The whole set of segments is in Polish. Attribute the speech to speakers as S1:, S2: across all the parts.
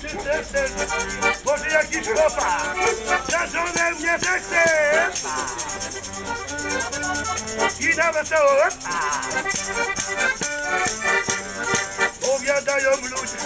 S1: czy serce, może jakiś chłopak, za żonę mnie zechce. I na wesoło, powiadają ludzie,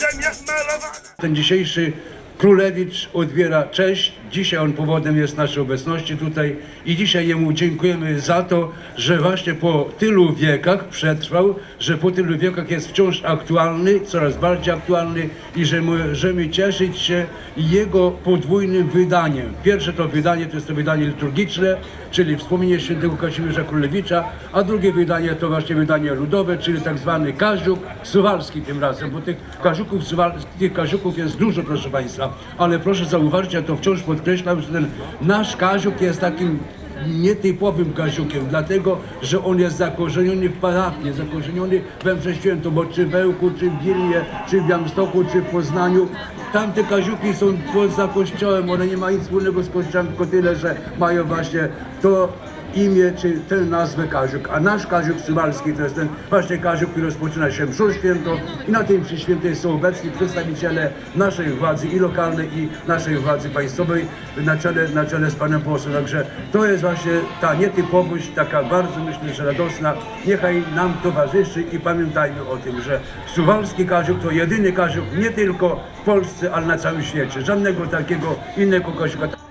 S1: że mnie smarowana.
S2: Ten dzisiejszy królewicz odbiera cześć. Dzisiaj on powodem jest naszej obecności tutaj i dzisiaj jemu dziękujemy za to, że właśnie po tylu wiekach przetrwał, że po tylu wiekach jest wciąż aktualny, coraz bardziej aktualny i że możemy cieszyć się jego podwójnym wydaniem. Pierwsze to wydanie to jest to wydanie liturgiczne, czyli wspomnienie świętego Kazimierza Królewicza, a drugie wydanie to właśnie wydanie ludowe, czyli tak zwany Kaziuk Suwalski tym razem, bo tych Kaziuków, tych Kaziuków jest dużo, proszę Państwa, ale proszę zauważyć, ja to wciąż podkreślam, że ten nasz Kaziuk jest takim nietypowym Kaziukiem, dlatego, że on jest zakorzeniony w parafii, zakorzeniony we msze bo czy w Ełku, czy w Wilnie, czy w Białymstoku, czy w Poznaniu, tamte Kaziuki są poza kościołem, one nie mają nic wspólnego z kościołem, tylko tyle, że mają właśnie to imię, czy tę nazwę Kaziuk, a nasz Kaziuk Suwalski to jest ten właśnie Kaziuk, który rozpoczyna się mszą świętą i na tej mszy świętej są obecni przedstawiciele naszej władzy i lokalnej i naszej władzy państwowej na czele, na czele z panem posłem, także to jest właśnie ta nietypowość, taka bardzo myślę, że radosna, niechaj nam towarzyszy i pamiętajmy o tym, że Suwalski Kaziuk to jedyny Kaziuk nie tylko w Polsce, ale na całym świecie, żadnego takiego innego Kaziuka